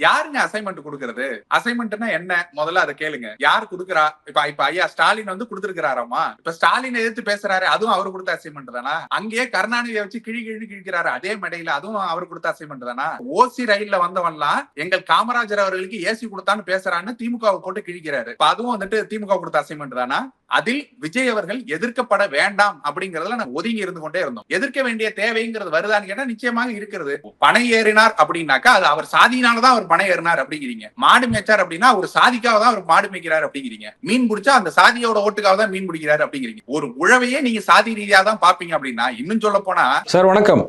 யாருங்க அசைன்மெண்ட் கொடுக்கறது? அசைன்மெண்ட்னா என்ன? முதல்ல அதை கேளுங்க. யார் கொடுக்குறா? இப்ப இப்ப ஐயா ஸ்டாலின் வந்து கொடுத்துருக்கிறாராமா? இப்ப ஸ்டாலின் எதிர்த்து பேசுறாரு அதுவும் அவர் கொடுத்த அசைன்மெண்ட் தானா? அங்கேயே கருணாநிதியை வச்சு கிழி கிழி கிழிக்கிறாரு அதே மேடையில அதுவும் அவர் கொடுத்த அசைன்மெண்ட் தானா? ஓசி ரயில்ல வந்தவன்லாம் எங்கள் காமராஜர் அவர்களுக்கு ஏசி கொடுத்தான்னு பேசுறான்னு திமுக போட்டு கிழிக்கிறாரு. இப்ப அதுவும் வந்துட்டு திமுக கொடுத்த அசைன்மெண்ட் தானா? அதில் விஜய் அவர்கள் எதிர்க்கப்பட வேண்டாம் அப்படிங்கறதுல நான் ஒதுங்கி இருந்து கொண்டே இருந்தோம். எதிர்க்க வேண்டிய தேவைங்கிறது வருதான்னு கேட்டா நிச்சயமாக இருக்கிறது. பணம் ஏறினார் அப்படின்னாக்கா அது அவர் சாதியினாலதான் அவர் பனை ஏறினார் அப்படிங்கிறீங்க. மாடு மேய்ச்சார் அப்படின்னா ஒரு சாதிக்காக தான் அவர் மாடு மேய்க்கிறார் அப்படிங்கிறீங்க. மீன் பிடிச்சா அந்த சாதியோட ஓட்டுக்காக தான் மீன் பிடிக்கிறாரு அப்படிங்கிறீங்க. ஒரு உழவையே நீங்க சாதி ரீதியா தான் பாப்பீங்க அப்படின்னா இன்னும் சொல்ல போனா சார் வணக்கம்.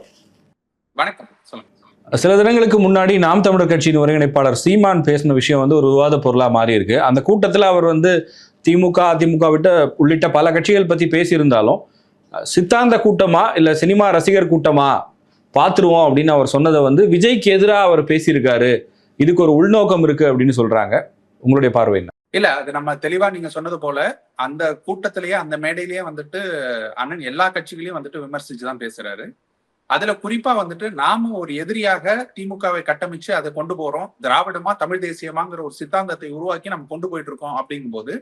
வணக்கம். சொல்லுங்க. சில தினங்களுக்கு முன்னாடி நாம் தமிழர் கட்சியின் ஒருங்கிணைப்பாளர் சீமான் பேசின விஷயம் வந்து ஒரு விவாத பொருளா மாறி இருக்கு. அந்த கூட்டத்தில் அவர் வந்து திமுக அதிமுக விட்ட உள்ளிட்ட பல கட்சிகள் பத்தி பேசியிருந்தாலும் சித்தாந்த கூட்டமா இல்ல சினிமா ரசிகர் கூட்டமா பார்த்துருவோம் அப்படின்னு அவர் சொன்னதை வந்து விஜய்க்கு எதிராக அவர் பேசியிருக்காரு. இதுக்கு ஒரு உள்நோக்கம் இருக்கு அப்படின்னு சொல்றாங்க. உங்களுடைய பார்வை என்ன? இல்ல அது நம்ம தெளிவா நீங்க சொன்னது போல அந்த கூட்டத்திலேயே அந்த மேடையிலேயே வந்துட்டு அண்ணன் எல்லா கட்சிகளையும் வந்துட்டு விமர்சிச்சு தான் பேசுறாரு. அதுல குறிப்பா வந்துட்டு நாம ஒரு எதிரியாக திமுகவை கட்டமைச்சு அதை கொண்டு போறோம். திராவிடமா தமிழ் தேசியமாங்கிற ஒரு சித்தாந்தத்தை உருவாக்கி நம்ம கொண்டு போயிட்டு இருக்கோம் அப்படிங்கும்போது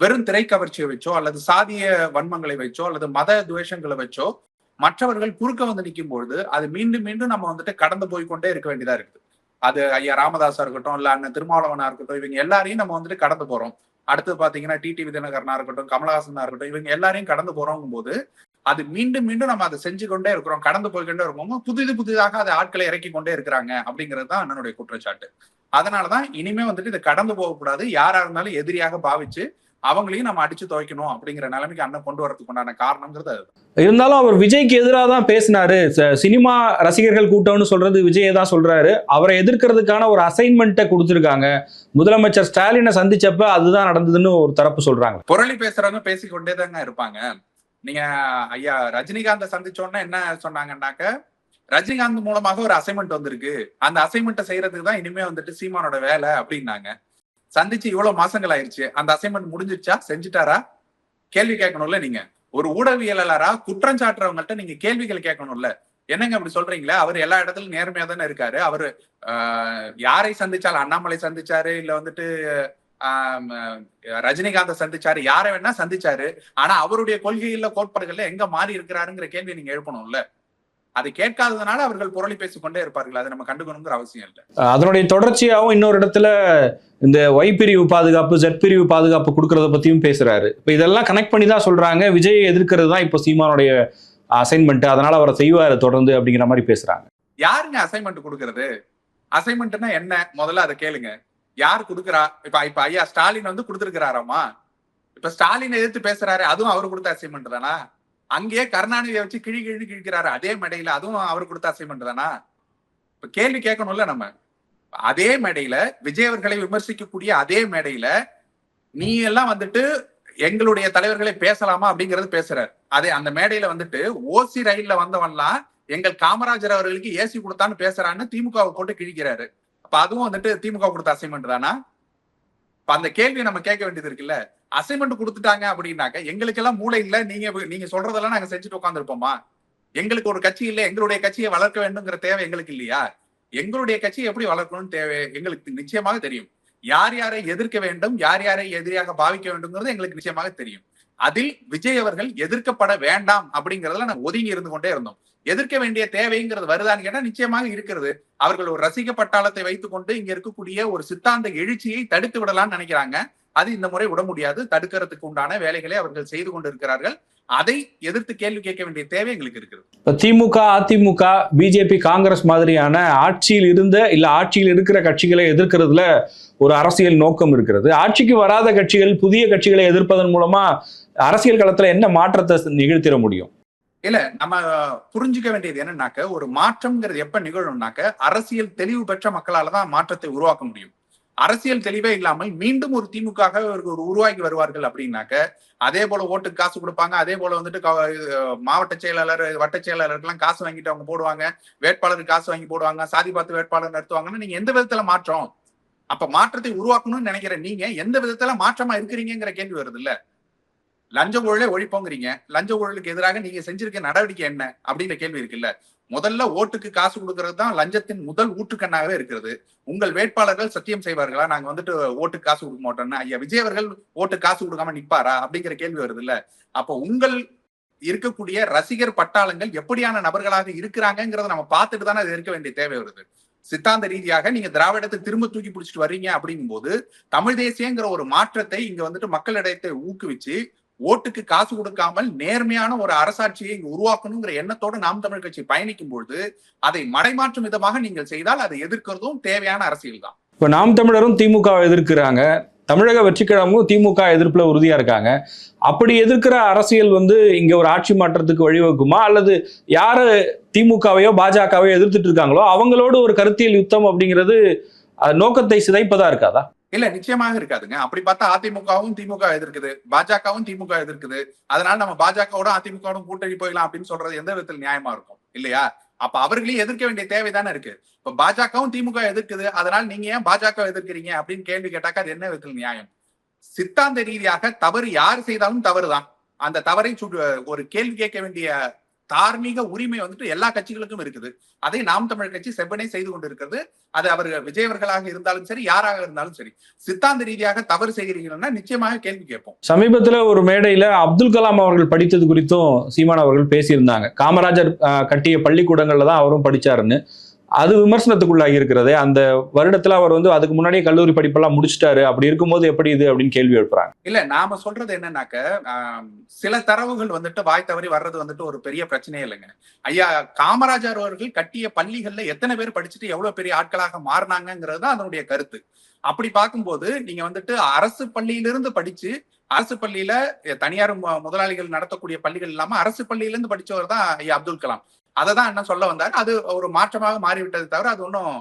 வெறும் திரைக்கவர்ச்சியை வச்சோ அல்லது சாதிய வன்மங்களை வச்சோ அல்லது மத துவேஷங்களை வச்சோ மற்றவர்கள் குறுக்க வந்து நிற்கும் பொழுது அது மீண்டும் மீண்டும் நம்ம வந்துட்டு கடந்து போய் கொண்டே இருக்க வேண்டியதா இருக்குது. அது ஐயா ராமதாஸா இருக்கட்டும் இல்ல அண்ணன் திருமாவளவனா இருக்கட்டும் இவங்க எல்லாரையும் நம்ம வந்துட்டு கடந்து போறோம். அடுத்து பாத்தீங்கன்னா டிடி விதிநகர்னா இருக்கட்டும் கமலஹாசனா இருக்கட்டும் இவங்க எல்லாரையும் கடந்து போறோங்கும் போது அது மீண்டும் மீண்டும் நம்ம அதை செஞ்சு கொண்டே இருக்கிறோம் கடந்து போய்கொண்டே இருக்கோம் புதிது புதிதாக அதை ஆட்களை இறக்கி கொண்டே இருக்கிறாங்க அப்படிங்கிறது தான் அண்ணனுடைய குற்றச்சாட்டு. அதனாலதான் இனிமே வந்துட்டு இதை கடந்து போகக்கூடாது. யாரா இருந்தாலும் எதிரியாக பாவிச்சு அவங்களையும் நம்ம அடிச்சு துவைக்கணும் அப்படிங்கிற நிலைமைக்கு அண்ணன் கொண்டு வரதுக்கு உண்டான காரணங்கிறது அது. இருந்தாலும் அவர் விஜய்க்கு எதிராக தான் பேசினாரு. சினிமா ரசிகர்கள் கூட்டம்னு சொல்றது விஜயை தான் சொல்றாரு. அவரை எதிர்க்கிறதுக்கான ஒரு அசைன்மெண்ட்டை கொடுத்துருக்காங்க. முதலமைச்சர் ஸ்டாலினை சந்திச்சப்ப அதுதான் நடந்ததுன்னு ஒரு தரப்பு சொல்றாங்க. புரளி பேசுறவங்க பேசிக்கொண்டே தாங்க இருப்பாங்க. நீங்க ஐயா ரஜினிகாந்த சந்திச்சோன்னா என்ன சொன்னாங்கன்னாக்க ரஜினிகாந்த் மூலமாக ஒரு அசைன்மெண்ட் வந்திருக்கு. அந்த அசைன்மெண்ட்டை செய்யறதுக்கு தான் இனிமே வந்துட்டு சீமானோட வேலை அப்படின்னாங்க. சந்திச்சு இவ்வளவு மாசங்கள் ஆயிருச்சு. அந்த அசைன்மெண்ட் முடிஞ்சிருச்சா? செஞ்சுட்டாரா? கேள்வி கேட்கணும்ல நீங்க. ஒரு ஊடகவியலாளரா குற்றம் சாட்டுறவங்கள்ட்ட நீங்க கேள்விகள் கேட்கணும்ல. என்னங்க அப்படி சொல்றீங்களா? அவர் எல்லா இடத்துலயும் நேர்மையா தானே இருக்காரு. அவரு யாரை சந்திச்சாலும் அண்ணாமலை சந்திச்சாரு? இல்ல வந்துட்டு ரஜினிகாந்த சந்திச்சாரு? யாரை வேணா சந்திச்சாரு. ஆனா அவருடைய கொள்கையில கோட்பாடுகள்ல எங்க மாறி இருக்கிறாருங்கிற கேள்வி நீங்க எழுப்பணும்ல. அதை கேட்காததுனால அவர்கள் புரளி பேசிக்கொண்டே இருப்பார்கள். அதை நம்ம கண்டுக்கணுங்கிற அவசியம் இல்லை. அதனுடைய தொடர்ச்சியாகவும் இன்னொரு இடத்துல இந்த ஒய் பிரிவு பாதுகாப்பு ஜெட் பிரிவு பாதுகாப்பு கொடுக்கறத பத்தியும் பேசுறாரு. இப்போ இதெல்லாம் கனெக்ட் பண்ணி தான் சொல்றாங்க. விஜய் எதிர்க்கிறது தான் இப்போ சீமானுடைய அசைன்மெண்ட் அதனால அவரை செய்வாரு தொடர்ந்து அப்படிங்கிற மாதிரி பேசுறாங்க. யாருங்க அசைன்மெண்ட் கொடுக்கறது? அசைன்மெண்ட்னா என்ன? முதல்ல அதை கேளுங்க. யார் கொடுக்குறா? இப்ப இப்ப ஐயா ஸ்டாலின் வந்து கொடுத்திருக்கிறாராமா? இப்ப ஸ்டாலின் எதிர்த்து பேசுறாரு அதுவும் அவர் கொடுத்த அசைன்மெண்ட் தானா? அங்கேயே கருணாநிதியை வச்சு கிழி கிழி கிழிக்கிறாரு. அதே மேடையில அதுவும் அவர் கொடுத்த அசைன்மெண்ட் தானா? இப்ப கேள்வி கேட்கணும்ல நம்ம. அதே மேடையில விஜய் அவர்களை விமர்சிக்கக்கூடிய அதே மேடையில நீ எல்லாம் வந்துட்டு எங்களுடைய தலைவர்களை பேசலாமா அப்படிங்கறது பேசுறாரு. அதே அந்த மேடையில வந்துட்டு ஓசி ரயில்ல வந்தவன்லாம் எங்கள் காமராஜர் அவர்களுக்கு ஏசி கொடுத்தான்னு பேசுறான்னு திமுகவை போட்டு கிழிக்கிறாரு. அப்ப அதுவும் வந்துட்டு திமுக கொடுத்த அசைன்மெண்ட் தானா? அந்த கேள்வியை நம்ம கேட்க வேண்டியது இருக்குல்ல. அசைன்மெண்ட் கொடுத்துட்டாங்க அப்படின்னாக்க எங்களுக்கெல்லாம் மூளை இல்லை. நீங்க நீங்க சொல்றதெல்லாம் நாங்க செஞ்சுட்டு உட்காந்துருப்போமா எங்களுக்கு ஒரு கட்சி இல்லை. எங்களுடைய கட்சியை வளர்க்க வேண்டும்ங்கிற தேவை எங்களுக்கு இல்லையா? எங்களுடைய கட்சியை எப்படி வளர்க்கணும்னு தேவை எங்களுக்கு நிச்சயமாக தெரியும். யார் யாரை எதிர்க்க வேண்டும் யார் யாரை எதிரியாக பாவிக்க வேண்டும்ங்கிறது எங்களுக்கு நிச்சயமாக தெரியும். அதில் விஜய் அவர்கள் எதிர்க்கப்பட வேண்டாம் அப்படிங்கறதுல நாங்க ஒதுங்கி இருந்து கொண்டே இருந்தோம். எதிர்க்க வேண்டிய தேவைங்கிறது வருதான்னு கேட்டா நிச்சயமாக இருக்கிறது. அவர்கள் ஒரு ரசிக பட்டாளத்தை வைத்துக் கொண்டு இங்க இருக்கக்கூடிய ஒரு சித்தாந்த எழுச்சியை தடுத்து விடலாம்னு நினைக்கிறாங்க. அது இந்த முறை விட முடியாது. தடுக்கிறதுக்கு உண்டான வேலைகளை அவர்கள் செய்து கொண்டிருக்கிறார்கள். அதை எதிர்த்து கேள்வி கேட்க வேண்டிய தேவை எங்களுக்கு இருக்குது இப்போ திமுக அதிமுக பிஜேபி காங்கிரஸ் மாதிரியான ஆட்சியில் இருந்த இல்ல ஆட்சியில் இருக்கிற கட்சிகளை எதிர்க்கிறதுல ஒரு அரசியல் நோக்கம் இருக்கிறது. ஆட்சிக்கு வராத கட்சிகள் புதிய கட்சிகளை எதிர்ப்பதன் மூலமா அரசியல் களத்துல என்ன மாற்றத்தை நிகழ்த்திட முடியும்? இல்ல நம்ம புரிஞ்சுக்க வேண்டியது என்னன்னாக்க ஒரு மாற்றம்ங்கிறது எப்ப நிகழும்னாக்க அரசியல் தெளிவு பெற்ற மக்களாலதான் மாற்றத்தை உருவாக்க முடியும். அரசியல் தெளிவே இல்லாமல் மீண்டும் ஒரு திமுக ஒரு உருவாக்கி வருவார்கள் அப்படின்னாக்க அதே போல ஓட்டுக்கு காசு கொடுப்பாங்க அதே போல வந்துட்டு மாவட்ட செயலாளர் வட்ட செயலாளருக்கெல்லாம் காசு வாங்கிட்டு அவங்க போடுவாங்க வேட்பாளருக்கு காசு வாங்கி போடுவாங்க சாதி பார்த்து வேட்பாளர் நடத்துவாங்கன்னா நீங்க எந்த விதத்துல மாற்றம்? அப்ப மாற்றத்தை உருவாக்கணும்னு நினைக்கிற நீங்க எந்த விதத்துல மாற்றமா இருக்கிறீங்கிற கேள்வி வருது இல்ல லஞ்ச ஊழலே ஒழிப்போங்கிறீங்க. லஞ்ச ஊழலுக்கு எதிராக நீங்க செஞ்சிருக்க நடவடிக்கை என்ன? அப்படிங்கிற கேள்வி இருக்குல்ல. முதல்ல ஓட்டுக்கு காசு கொடுக்கறது தான் லஞ்சத்தின் முதல் ஊற்றுக்கண்ணாகவே இருக்கிறது. உங்கள் வேட்பாளர்கள் சத்தியம் செய்வார்களா? நாங்க வந்துட்டு ஓட்டுக்கு காசு கொடுக்க மாட்டோம்னா. ஐயா விஜய் அவர்கள் ஓட்டு காசு கொடுக்காம நிப்பாரா? அப்படிங்கிற கேள்வி வருது இல்ல. அப்ப உங்கள் இருக்கக்கூடிய ரசிகர் பட்டாளங்கள் எப்படியான நபர்களாக இருக்கிறாங்கிறத நம்ம பார்த்துட்டு தானே அது இருக்க வேண்டிய தேவை வருது. சித்தாந்த ரீதியாக நீங்க திராவிடத்தை திரும்ப தூக்கி பிடிச்சிட்டு வர்றீங்க அப்படிங்கும்போது தமிழ் தேசியங்கிற ஒரு மாற்றத்தை இங்க வந்துட்டு மக்களிடத்தை ஊக்குவிச்சு ஓட்டுக்கு காசு கொடுக்காமல் நேர்மையான ஒரு அரசாட்சியை உருவாக்கணுங்கிற எண்ணத்தோடு நாம் தமிழ் கட்சி பயணிக்கும் பொழுது அதை மடைமாற்றும் விதமாக நீங்கள் செய்தால் அதை எதிர்க்கிறதும் தேவையான அரசியல் தான். இப்போ நாம் தமிழரும் திமுக எதிர்க்கிறாங்க. தமிழக வெற்றிக்கிழமும் திமுக எதிர்ப்புல உறுதியா இருக்காங்க. அப்படி எதிர்க்கிற அரசியல் வந்து இங்க ஒரு ஆட்சி மாற்றத்துக்கு வழிவகுக்குமா? அல்லது யாரு திமுகவையோ பாஜகவையோ எதிர்த்துட்டு இருக்காங்களோ? அவங்களோட ஒரு கருத்தியல் யுத்தம் அப்படிங்கிறது நோக்கத்தை சிதைப்பதா இருக்காதா? இல்ல நிச்சயமாக இருக்காதுங்க. அப்படி பார்த்தா அதிமுகவும் திமுக எதிர்க்குது. பாஜகவும் திமுக எதிர்க்குது. அதனால நம்ம பாஜகவோட அதிமுகவோட கூட்டணி போயிடலாம் அப்படின்னு சொல்றது எந்த விதத்தில் நியாயமா இருக்கும்? இல்லையா? அப்ப அவர்களையும் எதிர்க்க வேண்டிய தேவைதானே இருக்கு. இப்ப பாஜகவும் திமுக எதிர்க்குது. அதனால நீங்க ஏன் பாஜக எதிர்க்கிறீங்க அப்படின்னு கேள்வி கேட்டாக்கா அது என்ன விதத்தில் நியாயம்? சித்தாந்த ரீதியாக தவறு யார் செய்தாலும் தவறுதான். அந்த தவறை சுடு- ஒரு கேள்வி கேட்க வேண்டிய தார்மீக உரிமை வந்துட்டு எல்லா கட்சிகளுக்கும் இருக்குது. அதை நாம் தமிழ் கட்சி செவ்வனே செய்து கொண்டிருக்கிறது. அது அவர் விஜய் அவர்களாக இருந்தாலும் சரி யாராக இருந்தாலும் சரி. சித்தாந்த ரீதியாக தவறு செய்கிறீங்கன்னா நிச்சயமாக கேள்வி கேட்போம். சமீபத்துல ஒரு மேடையில அப்துல் கலாம் அவர்கள் படித்தது குறித்தும் சீமான் அவர்கள் பேசியிருந்தாங்க. காமராஜர் அஹ், கட்டிய பள்ளிக்கூடங்கள்ல தான் அவரும் படிச்சாருன்னு. அது விமர்சனத்துக்குள்ளாகி இருக்கிறதே. அந்த வருடத்துல அவர் வந்து அதுக்கு முன்னாடியே கல்லூரி படிப்பெல்லாம் முடிச்சிட்டாரு. அப்படி இருக்கும்போது எப்படி இது அப்படின்னு கேள்வி எழுப்புறாங்க? இல்ல நாம சொல்றது என்னன்னாக்க சில தரவுகள் வந்துட்டு வாய் தவறி வர்றது வந்துட்டு ஒரு பெரிய பிரச்சனையே இல்லைங்க. ஐயா காமராஜர் அவர்கள் கட்டிய பள்ளிகள்ல எத்தனை பேர் படிச்சுட்டு எவ்வளவு பெரிய ஆட்களாக மாறினாங்கிறது தான் அதனுடைய கருத்து. அப்படி பார்க்கும்போது நீங்க வந்துட்டு அரசு பள்ளியிலிருந்து படிச்சு அரசு பள்ளியில தனியார் முதலாளிகள் நடத்தக்கூடிய பள்ளிகள் இல்லாம அரசு பள்ளியிலிருந்து படிச்சவர் தான் ஐயா அப்துல் கலாம். அதை தான் என்ன சொல்ல வந்தாரு? அது ஒரு மாற்றமாக மாறிவிட்டது தவிர அது ஒன்றும்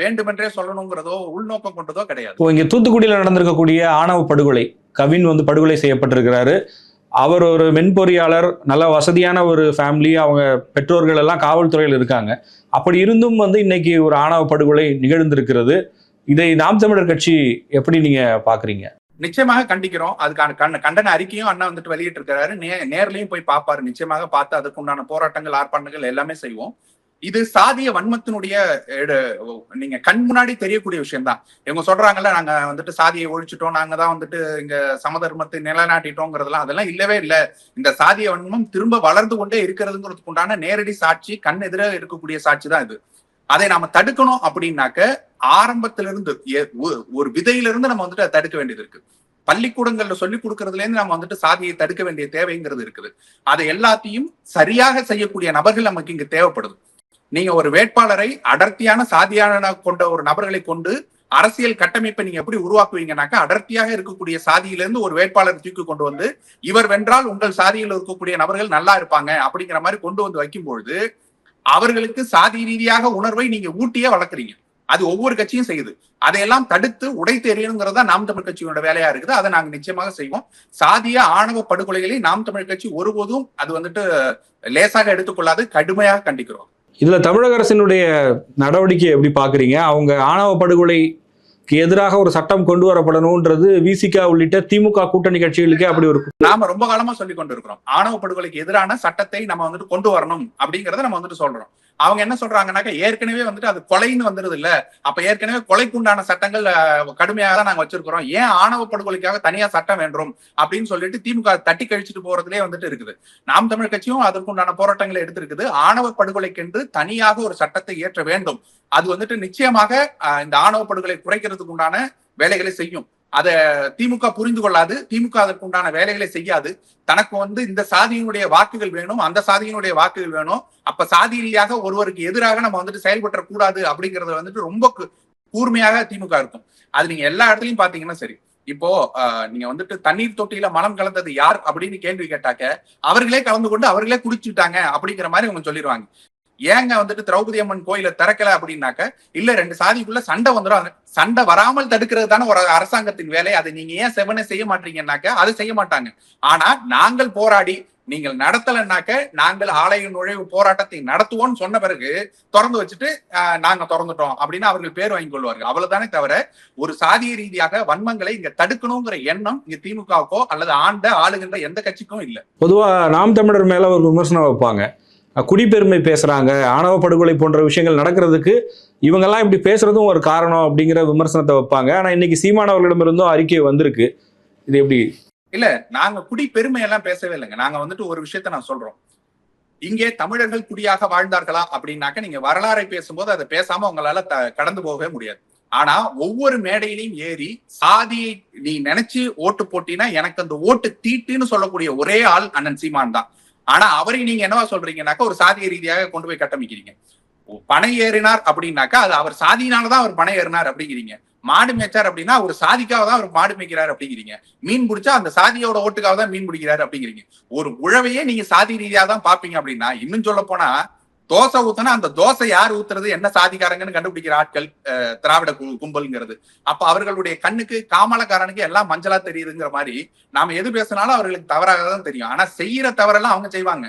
வேண்டுமென்றே சொல்லணுங்கிறதோ உள்நோக்கம் கொண்டதோ கிடையாது. இங்க தூத்துக்குடியில நடந்திருக்கக்கூடிய ஆணவ படுகொலை கவின் வந்து படுகொலை செய்யப்பட்டிருக்கிறாரு. அவர் ஒரு மென்பொறியாளர் நல்ல வசதியான ஒரு ஃபேமிலி அவங்க பெற்றோர்கள் எல்லாம் காவல்துறையில் இருக்காங்க. அப்படி இருந்தும் வந்து இன்னைக்கு ஒரு ஆணவ படுகொலை நிகழ்ந்திருக்கிறது. இதை நாம் தமிழர் கட்சி எப்படி நீங்க பாக்குறீங்க? நிச்சயமாக கண்டிக்கிறோம். அதுக்கான கண்ட கண்டன அறிக்கையும் அண்ணா வந்துட்டு வெளியிட்டு இருக்கிறாரு நே நேர்லயும் போய் பார்ப்பாரு. நிச்சயமாக பார்த்து அதுக்கு உண்டான போராட்டங்கள் ஆர்ப்பாட்டங்கள் எல்லாமே செய்வோம். இது சாதிய வன்மத்தினுடைய எடு- நீங்க கண் முன்னாடி தெரியக்கூடிய விஷயம் தான் இவங்க சொல்றாங்கல்ல நாங்க வந்துட்டு சாதியை ஒழிச்சிட்டோம். நாங்க தான் வந்துட்டு இங்க சமதர்மத்தை நிலைநாட்டிட்டோங்கிறதெல்லாம் அதெல்லாம் இல்லவே இல்லை. இந்த சாதிய வன்மம் திரும்ப வளர்ந்து கொண்டே இருக்கிறதுங்கிறதுக்கு உண்டான நேரடி சாட்சி கண் எதிர இருக்கக்கூடிய சாட்சி தான் இது. அதை நாம தடுக்கணும் அப்படின்னாக்க ஆரம்பத்திலிருந்து ஒரு விதையிலிருந்து நம்ம வந்துட்டு அதை தடுக்க வேண்டியது இருக்கு. பள்ளிக்கூடங்கள்ல சொல்லி கொடுக்கறதுல இருந்து நம்ம வந்துட்டு சாதியை தடுக்க வேண்டிய தேவைங்கிறது இருக்குது. அதை எல்லாத்தையும் சரியாக செய்யக்கூடிய நபர்கள் நமக்கு இங்கு தேவைப்படுது. நீங்க ஒரு வேட்பாளரை அடர்த்தியான சாதியான கொண்ட ஒரு நபர்களை கொண்டு அரசியல் கட்டமைப்பை நீங்க எப்படி உருவாக்குவீங்கன்னாக்கா அடர்த்தியாக இருக்கக்கூடிய சாதியிலிருந்து ஒரு வேட்பாளர் தூக்கி கொண்டு வந்து இவர் வென்றால் உங்கள் சாதியில் இருக்கக்கூடிய நபர்கள் நல்லா இருப்பாங்க அப்படிங்கிற மாதிரி கொண்டு வந்து வைக்கும் பொழுது அவர்களுக்கு சாதி ரீதியாக உணர்வை நீங்க ஊட்டியே வளர்க்குறீங்க. அது ஒவ்வொரு கட்சியும் செய்யுது. அதையெல்லாம் தடுத்து உடைத்து எறியணுங்கிறதா நாம் தமிழ் கட்சியோட வேலையா இருக்குது. அதை நாங்க நிச்சயமாக செய்வோம். சாதிய ஆணவ படுகொலைகளை நாம் தமிழ் கட்சி ஒருபோதும் அது வந்துட்டு லேசாக எடுத்துக்கொள்ளாது கடுமையாக கண்டிக்கிறோம். இதுல தமிழக அரசினுடைய நடவடிக்கை எப்படி பாக்குறீங்க அவங்க ஆணவ படுகொலை எதிராக ஒரு சட்டம் கொண்டு வரப்படணும்ன்றது விசிகா உள்ளிட்ட திமுக கூட்டணி கட்சிகளுக்கே அப்படி ஒரு நாம ரொம்ப காலமா சொல்லி கொண்டு இருக்கிறோம் ஆணவ படுகொலைக்கு எதிரான சட்டத்தை நம்ம வந்துட்டு கொண்டு வரணும் அப்படிங்கறத நம்ம வந்துட்டு சொல்றோம். அவங்க என்ன சொல்றாங்கன்னாக்கா ஏற்கனவே வந்துட்டு அது கொலைன்னு வந்துருது இல்ல. அப்ப ஏற்கனவே கொலைக்குண்டான சட்டங்கள் கடுமையாக தான் நாங்க வச்சிருக்கிறோம். ஏன் ஆணவ படுகொலைக்காக தனியா சட்டம் வேண்டும் அப்படின்னு சொல்லிட்டு திமுக தட்டி கழிச்சுட்டு போறதுலயே வந்துட்டு இருக்குது. நாம் தமிழ் கட்சியும் அதற்குண்டான போராட்டங்களை எடுத்திருக்குது. ஆணவ படுகொலைக்கென்று தனியாக ஒரு சட்டத்தை இயற்ற வேண்டும். அது வந்துட்டு நிச்சயமாக இந்த ஆணவ படுகொலை குறைக்கிறதுக்கு உண்டான வேலைகளை செய்யும். அதை திமுக புரிந்து கொள்ளாது திமுக அதற்கு உண்டான வேலைகளை செய்யாது. தனக்கு வந்து இந்த சாதியினுடைய வாக்குகள் வேணும் அந்த சாதியினுடைய வாக்குகள் வேணும். அப்ப சாதி ரீதியாக ஒருவருக்கு எதிராக நம்ம வந்துட்டு செயல்பட்ட கூடாது அப்படிங்கறது வந்துட்டு ரொம்ப கூர்மையாக திமுக இருக்கும். அது நீங்க எல்லா இடத்துலயும் பாத்தீங்கன்னா சரி. இப்போ ஆஹ், நீங்க வந்துட்டு தண்ணீர் தொட்டியில மலம் கலந்தது யார் அப்படின்னு கேள்வி கேட்டாக்க அவர்களே கலந்து கொண்டு அவர்களே குடிச்சுட்டாங்க அப்படிங்கிற மாதிரி அவங்க சொல்லிடுவாங்க ஏங்க வந்துட்டு திரௌபதி அம்மன் கோயில திறக்கல அப்படின்னாக்க இல்ல ரெண்டு சாதிக்குள்ள சண்டை வந்துடும் சண்டை வராமல் தடுக்கிறது தானே ஒரு அரசாங்கத்தின் வேலை. அதை நீங்க ஏன் செவனை செய்ய மாட்டீங்கன்னாக்க அதை செய்ய மாட்டாங்க. ஆனா நாங்கள் போராடி நீங்கள் நடத்தலைன்னாக்க நாங்கள் ஆலய நுழைவு போராட்டத்தை நடத்துவோம்னு சொன்ன பிறகு திறந்து வச்சுட்டு நாங்க திறந்துட்டோம் அப்படின்னு அவர்கள் பேர் வாங்கி கொள்வார்கள். அவ்வளவுதானே தவிர ஒரு சாதிய ரீதியாக வன்மங்களை இங்க தடுக்கணுங்கிற எண்ணம் இங்க திமுகவுக்கோ அல்லது ஆண்ட ஆளுகின்ற எந்த கட்சிக்கும் இல்லை. பொதுவா நாம் தமிழர் மேல ஒரு விமர்சனம் வைப்பாங்க. குடிப்பெருமை பேசுறாங்க ஆணவ படுகொலை போன்ற விஷயங்கள் நடக்கிறதுக்கு இவங்கெல்லாம் இப்படி பேசுறதும் ஒரு காரணம் அப்படிங்கிற விமர்சனத்தை வைப்பாங்க. ஆனா இன்னைக்கு சீமானவர்களிடமிருந்தும் அறிக்கை வந்திருக்கு. இது எப்படி? இல்ல நாங்க குடி பெருமையெல்லாம் பேசவே இல்லைங்க. நாங்க வந்துட்டு ஒரு விஷயத்த நான் சொல்றோம். இங்கே தமிழர்கள் குடியாக வாழ்ந்தார்களா அப்படின்னாக்க நீங்க வரலாறை பேசும்போது அதை பேசாம உங்களால த- கடந்து போகவே முடியாது. ஆனா ஒவ்வொரு மேடையிலையும் ஏறி சாதியை நீ நினைச்சு ஓட்டு போட்டினா எனக்கு அந்த ஓட்டு தீட்டுன்னு சொல்லக்கூடிய ஒரே ஆள் அண்ணன் சீமான் தான். ஆனா அவரை நீங்க என்னவா சொல்றீங்கன்னாக்கா ஒரு சாதிய ரீதியாக கொண்டு போய் கட்டமைக்கிறீங்க. பனை ஏறினார் அப்படின்னாக்கா அது அவர் சாதியினாலதான் அவர் பனை ஏறினார் அப்படிங்கிறீங்க. மாடு மேய்ச்சார் அப்படின்னா ஒரு சாதிக்காக தான் அவர் மாடு மேய்க்கிறார் அப்படிங்கிறீங்க. மீன் பிடிச்சா அந்த சாதியோட ஓட்டுக்காக தான் மீன் பிடிக்கிறாரு அப்படிங்கிறீங்க. ஒரு உழவையே நீங்க சாதி ரீதியா தான் பாப்பீங்க அப்படின்னா இன்னும் சொல்ல போனா தோசை ஊத்துனா அந்த தோசை யார் ஊத்துறது? என்ன சாதிக்காரங்கன்னு கண்டுபிடிக்கிற ஆட்கள் அஹ், திராவிட கும்பல்ங்கிறது. அப்ப அவர்களுடைய கண்ணுக்கு காமலக்காரனுக்கு எல்லாம் மஞ்சளா தெரியுதுங்கிற மாதிரி நாம எது பேசினாலும் அவர்களுக்கு தவறாக தான் தெரியும். ஆனா செய்யற தவறெல்லாம் அவங்க செய்வாங்க.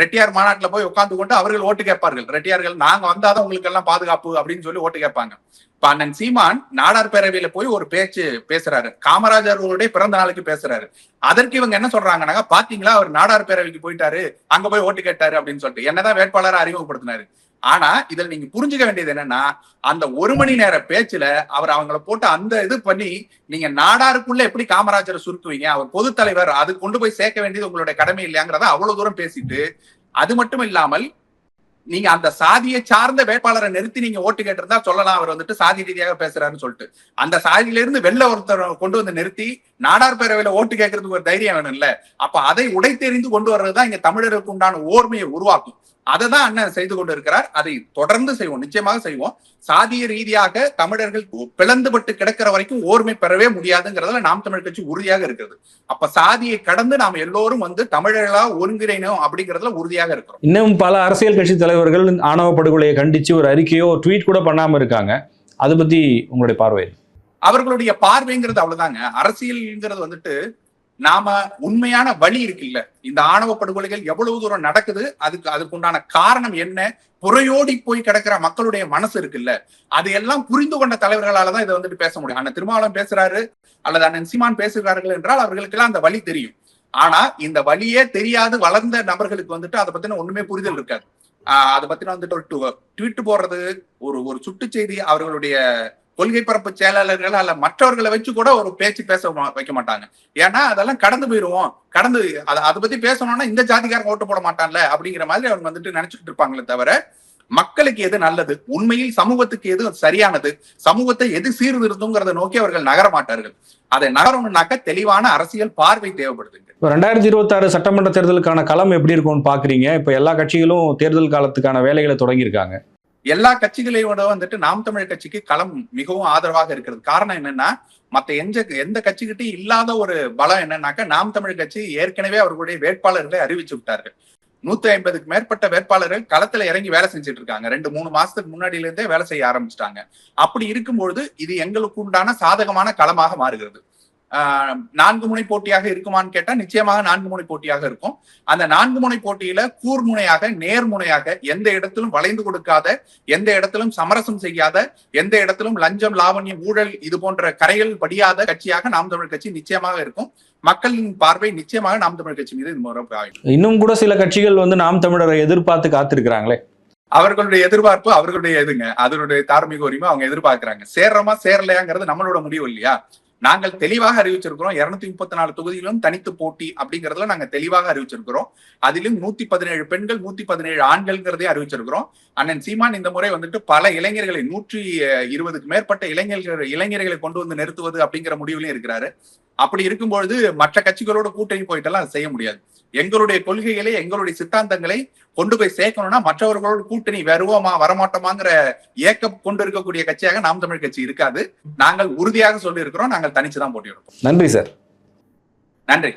ரெட்டியார் மாநாட்டில் போய் உட்கார்ந்து கொண்டு அவர்கள் ஓட்டு கேட்பார்கள். ரெட்டியார்கள் நாங்க வந்தாதான் உங்களுக்கு எல்லாம் பாதுகாப்பு அப்படின்னு சொல்லி ஓட்டு கேட்பாங்க. இப்ப அண்ணன் சீமான் நாடார் பேரவையில போய் ஒரு பேச்சு பேசுறாரு. காமராஜர் அவருடைய பிறந்த நாளுக்கு பேசுறாரு. அதற்கு இவங்க என்ன சொல்றாங்கன்னா பாத்தீங்களா அவர் நாடார் பேரவைக்கு போயிட்டாரு அங்க போய் ஓட்டு கேட்டாரு அப்படின்னு சொல்லிட்டு. என்னதான் வேட்பாளரை அறிமுகப்படுத்தினாரு. ஆனா இதுல நீங்க புரிஞ்சுக்க வேண்டியது என்னன்னா அந்த ஒரு மணி நேர பேச்சுல அவர் அவங்கள போட்டு அந்த இது பண்ணி நீங்க நாடாருக்குள்ள எப்படி காமராஜரை சுருக்குவீங்க அவர் பொது தலைவர் அது கொண்டு போய் சேர்க்க வேண்டியது உங்களுடைய கடமை இல்லையாங்கிறத அவ்வளவு தூரம் பேசிட்டு அது மட்டும் இல்லாமல் நீங்க அந்த சாதியை சார்ந்த வேட்பாளரை நிறுத்தி நீங்க ஓட்டு கேட்டிருந்தா சொல்லலாம் அவர் வந்துட்டு சாதி ரீதியாக பேசுறாருன்னு சொல்லிட்டு. அந்த சாதியில இருந்து வெளில ஒருத்தர் கொண்டு வந்து நிறுத்தி நாடார் பேரவையில ஓட்டு கேட்கறதுக்கு ஒரு தைரியம் வேணும்ல அப்ப அதை உடைத்தெறிந்து கொண்டு வர்றதுதான் இங்க தமிழருக்கு உண்டான ஓர்மையை உருவாக்கும். அதை தான் அண்ணன் செய்து கொண்டு இருக்கிறார் அதை தொடர்ந்து செய்வோம். நிச்சயமாக செய்வோம். சாதிய ரீதியாக தமிழர்கள் பிளந்துபட்டு கிடக்கிற வரைக்கும் ஓர்மை பெறவே முடியாதுங்கிறதுல நாம் தமிழ் கட்சி உறுதியாக இருக்கிறது. அப்ப சாதியை கடந்து நாம் எல்லோரும் வந்து தமிழர்களா ஒருங்கிணைணும் அப்படிங்கறதுல உறுதியாக இருக்கிறோம். இன்னும் பல அரசியல் கட்சி தலைவர்கள் ஆணவ படுகொலையை கண்டிச்சு ஒரு அறிக்கையோ ட்வீட் கூட பண்ணாம இருக்காங்க. அதை பத்தி உங்களுடைய பார்வை அவர்களுடைய பார்வைங்கிறது அவ்வளவுதாங்க. அரசியல்ங்கிறது வந்துட்டு நாம உண்மையான வழி இருக்குல்ல. இந்த ஆணவ படுகொலைகள் எவ்வளவு தூரம் நடக்குது அதுக்கு அதுக்குண்டான காரணம் என்ன? புறையோடி போய் கிடக்கிற மக்களுடைய மனசு இருக்குல்ல. அது எல்லாம் புரிந்து கொண்ட தலைவர்களால தான் இதை வந்துட்டு பேச முடியும். அண்ணன் திருமாவளம் பேசுறாரு அல்லது அண்ணன் சீமான் பேசுகிறார்கள் என்றால் அவர்களுக்கெல்லாம் அந்த வழி தெரியும். ஆனா இந்த வழியே தெரியாது வளர்ந்த நபர்களுக்கு வந்துட்டு அதை பத்தின ஒண்ணுமே புரிதல் இருக்காது. ஆஹ் அதை பத்தின வந்துட்டு ஒரு ட்வீட் போடுறது ஒரு ஒரு சுட்டு செய்தி அவர்களுடைய கொள்கை பரப்பு செயலாளர்கள் அல்ல மற்றவர்களை வச்சு கூட ஒரு பேச்சு பேச மா- வைக்க மாட்டாங்க. ஏன்னா அதெல்லாம் கடந்து போயிருவோம். கடந்து அதை அதை பத்தி பேசணும்னா இந்த ஜாதிக்காரங்க ஓட்டு போட மாட்டான்ல அப்படிங்கிற மாதிரி அவங்க வந்துட்டு நினைச்சிட்டு இருப்பாங்களே தவிர மக்களுக்கு எது நல்லது? உண்மையில் சமூகத்துக்கு எது சரியானது? சமூகத்தை எது சீர்திருத்துங்கிறத நோக்கி அவர்கள் நகர மாட்டார்கள். அதை நகரணும்னாக்க தெளிவான அரசியல் பார்வை தேவைப்படுதுங்க. இப்போ ரெண்டாயிரத்தி இருபத்தாறு சட்டமன்ற தேர்தலுக்கான களம் எப்படி இருக்கும்னு பாக்குறீங்க? இப்போ எல்லா கட்சிகளும் தேர்தல் காலத்துக்கான வேலைகளை தொடங்கியிருக்காங்க. எல்லா கட்சிகளையோட வந்துட்டு நாம் தமிழ் கட்சிக்கு களம் மிகவும் ஆதரவாக இருக்கிறது. காரணம் என்னன்னா மத்த எந்த எந்த கட்சிகிட்டையும் இல்லாத ஒரு பலம் என்னன்னாக்க நாம் தமிழ் கட்சி ஏற்கனவே அவர்களுடைய வேட்பாளர்களை அறிவிச்சு விட்டார்கள். நூத்தி ஐம்பதுக்கு மேற்பட்ட வேட்பாளர்கள் களத்துல இறங்கி வேலை செஞ்சுட்டு இருக்காங்க. ரெண்டு மூணு மாசத்துக்கு முன்னாடியில இருந்தே வேலை செய்ய ஆரம்பிச்சிட்டாங்க. அப்படி இருக்கும்பொழுது இது எங்களுக்கு உண்டான சாதகமான களமாக மாறுகிறது. நான்கு முனை போட்டியாக இருக்குமான்னு கேட்டா நிச்சயமாக நான்கு முனை போட்டியாக இருக்கும். அந்த நான்கு முனை போட்டியில கூர்முனையாக நேர்முனையாக எந்த இடத்திலும் வளைந்து கொடுக்காத எந்த இடத்திலும் சமரசம் செய்யாத எந்த இடத்திலும் லஞ்சம் லாவண்யம் ஊழல் இது போன்ற கரைகள் படியாத கட்சியாக நாம் தமிழ் கட்சி நிச்சயமாக இருக்கும். மக்களின் பார்வை நிச்சயமாக நாம் தமிழ் கட்சி மீது இது. இன்னும் கூட சில கட்சிகள் வந்து நாம் தமிழரை எதிர்பார்த்து காத்திருக்கிறாங்களே? அவர்களுடைய எதிர்பார்ப்பு அவர்களுடைய எதுங்க அதனுடைய தார்மீக உரிமை அவங்க எதிர்பார்க்கிறாங்க. சேர்றோமா சேரலையாங்கிறது நம்மளோட முடிவு இல்லையா? நாங்கள் தெளிவாக அறிவிச்சிருக்கிறோம். இருநூத்தி முப்பத்தி நாலு தொகுதியிலும் தனித்து போட்டி அப்படிங்கறதுல நாங்க தெளிவாக அறிவிச்சிருக்கிறோம். அதிலும் நூத்தி பதினேழு பெண்கள் நூத்தி பதினேழு ஆண்கள்ங்கிறதே அறிவிச்சிருக்கிறோம். அண்ணன் சீமான் இந்த முறை வந்துட்டு பல இளைஞர்களை நூற்றி இருபதுக்கு மேற்பட்ட இளைஞர்கள் இளைஞர்களை கொண்டு வந்து நிறுத்துவது அப்படிங்கிற முடிவுலயும் இருக்கிறாரு. அப்படி இருக்கும்பொழுது மற்ற கட்சிகளோட கூட்டணி போயிட்டெல்லாம் செய்ய முடியாது. எங்களுடைய கொள்கைகளை எங்களுடைய சித்தாந்தங்களை கொண்டு போய் சேர்க்கணும்னா மற்றவர்களோட கூட்டணி வருவோமா வரமாட்டோமாங்கிற ஏக்கம் கொண்டு இருக்கக்கூடிய கட்சியாக நாம் தமிழ் கட்சி இருக்காது. நாங்கள் உறுதியாக சொல்லி இருக்கிறோம் நாங்கள் தனிச்சுதான் போட்டியிடுறோம் நன்றி சார். நன்றி.